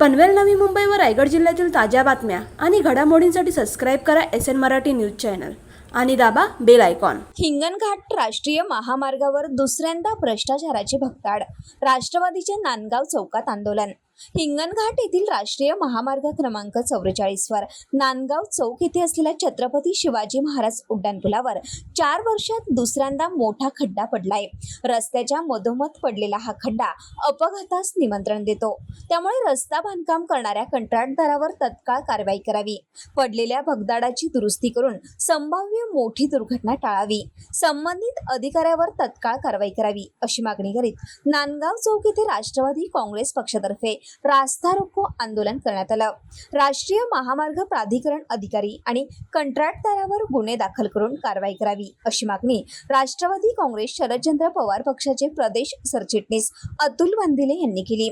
पनवेल नवी मुंबई व रायगड जिल्ह्यातील ताज्या बातम्या आणि घडामोडींसाठी सबस्क्राईब करा S N Marathi news channel. आणि दाबा बेल आयकॉन. हिंगणघाट राष्ट्रीय महामार्गावर दुसऱ्यांदा भ्रष्टाचाराची भक्ताड राष्ट्रवादीचे नांदगाव चौकात आंदोलन. हिंगणघाट येथील राष्ट्रीय महामार्ग क्रमांक चौवेचाळीसवर नांदगाव चौक येथे असलेल्या छत्रपती शिवाजी महाराज उड्डाणपुलावर चार वर्षात दुसऱ्यांदा मोठा खड्डा पडलाय. रस्त्याच्या मधोमध पडलेला हा खड्डा अपघातास निमंत्रण देतो. त्यामुळे रस्ता बांधकाम करणाऱ्या कंत्राटदारावर तत्काळ कारवाई करावी. पडलेल्या भगदाडाची दुरुस्ती करून संभाव्य मोठी दुर्घटना टाळावी. संबंधित अधिकाऱ्यावर तत्काळ कारवाई करावी अशी मागणी करीत नांदगाव चौक येथे राष्ट्रवादी काँग्रेस पक्षातर्फे रास्ता रोको आंदोलन करण्यात आलं. राष्ट्रीय महामार्ग प्राधिकरण अधिकारी आणि कंत्राटदारावर गुन्हे दाखल करून कारवाई करावी अशी मागणी राष्ट्रवादी काँग्रेस शरदचंद्र पवार पक्षाचे प्रदेश सरचिटणीस अतुल बांधिले यांनी केली.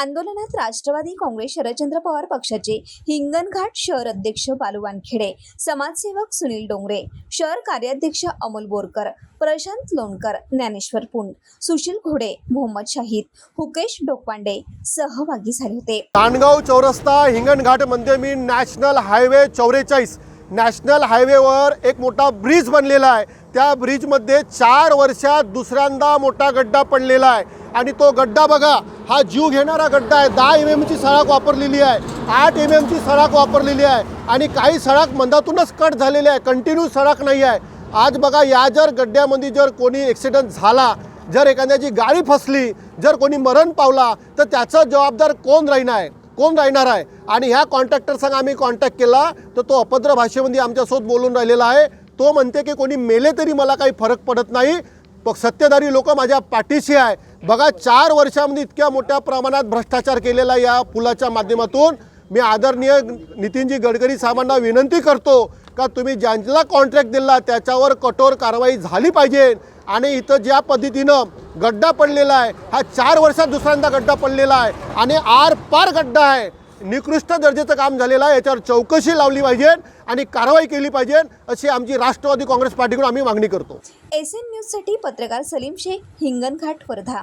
आंदोलनात राष्ट्रवादी काँग्रेस शरदचंद्र पवार पक्षाचे हिंगणघाट शहर अध्यक्ष बालू वानखेडे समाजसेवक सुनील डोंगरे शहर कार्याध्यक्ष अमोल बोरकर प्रशांत लोणकर ज्ञानेश्वर पुंड सुशील घोडे मोहम्मद शाहिद हुकेश डोकपांडे सहभागी झाले होते. नांदगाव चौरस्ता हिंगणघाटमध्ये मी नॅशनल हायवे चौवेचाळीस नॅशनल हायवेवर एक मोठा ब्रिज बनलेला आहे. त्या ब्रिजमध्ये चार वर्षात दुसऱ्यांदा मोठा गड्डा पडलेला आहे. आणि तो गड्डा बघा हा जीव घेणारा गड्डा आहे. दहा एम एमची सळाक वापरलेली आहे. आठ एम एमची सळाक वापरलेली आहे. आणि काही सळाक मंदातूनच कट झालेली आहे. कंटिन्यू सळाक नाही आहे. आज बघा या जर गड्ड्यामध्ये जर कोणी ॲक्सिडंट झाला जर एखाद्याची गाडी फसली जर कोणी मरण पावला तर त्याचा जबाबदार कोण राहणार? आहे कोण राहणार आहे? आणि ह्या कॉन्ट्रॅक्टरसंग आम्ही कॉन्टॅक्ट केला तर तो अपद्र भाषेमध्ये आमच्यासोबत बोलून राहिलेला आहे. तो म्हणते की कोणी मेले तरी मला काही फरक पडत नाही. सत्तेधारी लोक माझ्या पाठीशी आहे. बघा चार वर्षामध्ये इतक्या मोठ्या प्रमाणात भ्रष्टाचार केलेला या पुलाच्या माध्यमातून. मी आदरणीय नितीनजी गडकरी साहेबांना विनंती करतो का तुम्ही ज्यांना कॉन्ट्रॅक्ट दिला त्याच्यावर कठोर कारवाई झाली पाहिजे? आणि इथं ज्या पद्धतीनं गड्डा पडलेला आहे हा चार वर्षात दुसऱ्यांदा गड्डा पडलेला आहे आणि आर पार गड्डा आहे निकृष्ट दर्जाचं काम झालेलं आहे याच्यावर चौकशी लावली पाहिजे आणि कारवाई केली पाहिजे अशी आमची राष्ट्रवादी काँग्रेस पार्टीकडून आम्ही मागणी करतो. एस एन न्यूजसाठी पत्रकार सलीम शेख हिंगणघाट वर्धा.